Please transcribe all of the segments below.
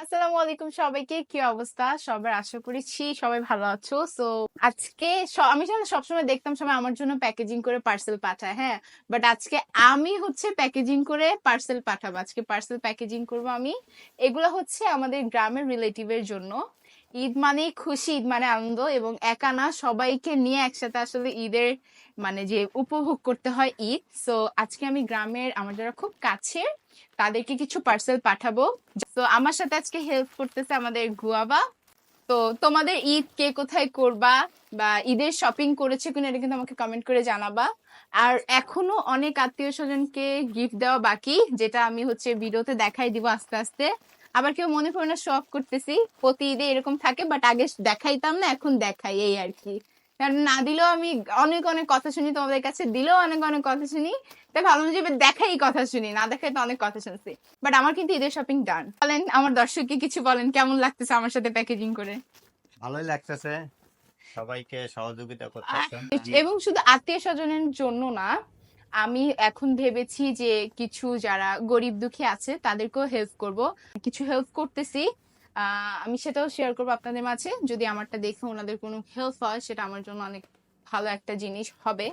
আসসালামু আলাইকুম সবাইকে। কি অবস্থা? সবার আশা করেছি সবাই ভালো আছো। সো আজকে আমি সবসময় দেখতাম সবাই আমার জন্য প্যাকেজিং করে পার্সেল পাঠায় হ্যাঁ? বাট আজকে আমি হচ্ছে প্যাকেজিং করে পার্সেল পাঠাবো। আজকে পার্সেল প্যাকেজিং করব আমি। এগুলো হচ্ছে আমাদের গ্রামের রিলেটিভের জন্য। ঈদ মানে খুশি, ঈদ মানে আনন্দ এবং একা না, সবাইকে নিয়ে একসাথে আসলে ঈদের মানে যে উপভোগ করতে হয় ঈদ। সো আজকে আমি গ্রামের আমার যারা খুব কাছের, তাদেরকে কিছু পার্সেল পাঠাবো। তো আমার সাথে আজকে হেল্প করতেছে আমাদের গুয়াবা তো, তোমাদের ঈদ কে কোথায় করবা বা ঈদের শপিং করেছে কিনা এটা কিন্তু আমাকে কমেন্ট করে জানাবা। আর এখনও অনেক আত্মীয় স্বজনকে গিফট দেওয়া বাকি, যেটা আমি হচ্ছে ভিডিওতে দেখাই দিব আস্তে আস্তে। আবার কেউ মনে করে না শখ করতেছি। প্রতি ঈদে এরকম থাকে বাট আগে দেখাইতাম না এখন দেখাই এই আর কি। কারণ না দিলেও আমি অনেক অনেক কথা শুনি তোমাদের কাছে দিলেও অনেক অনেক কথা শুনি। তাই ভাবলাম যে দেখাই কথা শুনি না দেখাই তো অনেক কথা শুনছি। বাট আমার কিন্তু ঈদের শপিং ডান বলেন আমার দর্শককে কিছু বলেন কেমন লাগতেছে আমার সাথে প্যাকেজিং করে? ভালোই লাগতেছে। সবাইকে সহযোগিতা আর করতেছে এবং শুধু আত্মীয় স্বজনের জন্য না আমি এখন ভেবেছি যে কিছু যারা গরিব দুঃখী আছে, তাদেরকেও হেল্প করব। কিছু হেল্প করতেছি। আমি সেটাও শেয়ার করব আপনাদের মাঝে। যদি আমারটা দেখে ওনাদের কোনো হেল্প হয়, সেটা আমার জন্য অনেক ভালো একটা জিনিস হবে।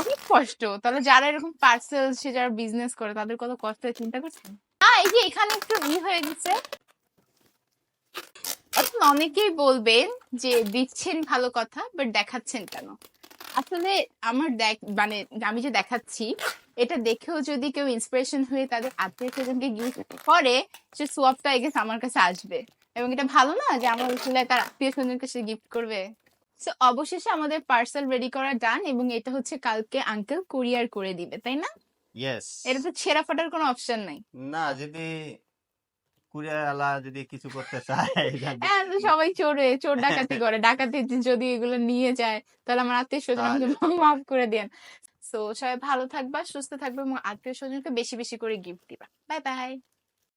অনেক কষ্ট। তাহলে যারা এরকম পার্সেল সে যারা বিজনেস করে, তাদের কত কষ্ট, চিন্তা করছেন? হ্যাঁ এই যে এখানে একটু ই হয়ে গেছে। অনেকেই বলবেন যে দিচ্ছেন ভালো কথা বাট দেখাচ্ছেন কেন? আসলে আমার দেখ মানে আমি যে দেখাচ্ছি এটা দেখেও যদি কেউ ইন্সপিরেশন হয়ে তাদের আত্মীয় স্বজনকে গিফট করে সে সোয়াবটা এগেস আমার কাছে আসবে। এবং এটা ভালো না যে আমার আসলে তার আত্মীয় স্বজনকে সে গিফট করবে? তো অবশেষে আমাদের পার্সেল রেডি করা ডান এবং এটা হচ্ছে কালকে আঙ্কেল কুরিয়ার করে দিবে তাই না? ইয়েস এটা তো ছেঁড়া ফাটার কোনো অপশন নাই। না যদি কুরিয়ারওয়ালা যদি কিছু করতে চায় হ্যাঁ তো সবাই চোরে চোর ডাকাতি করে। ডাকাতি যদি এগুলো নিয়ে যায় তাহলে আমার আত্মীয় স্বজন মাফ করে দেন সো সবাই ভালো থাকবা সুস্থ থাকবে এবং আত্মীয় স্বজনকে বেশি বেশি করে গিফট দিবা। Bye bye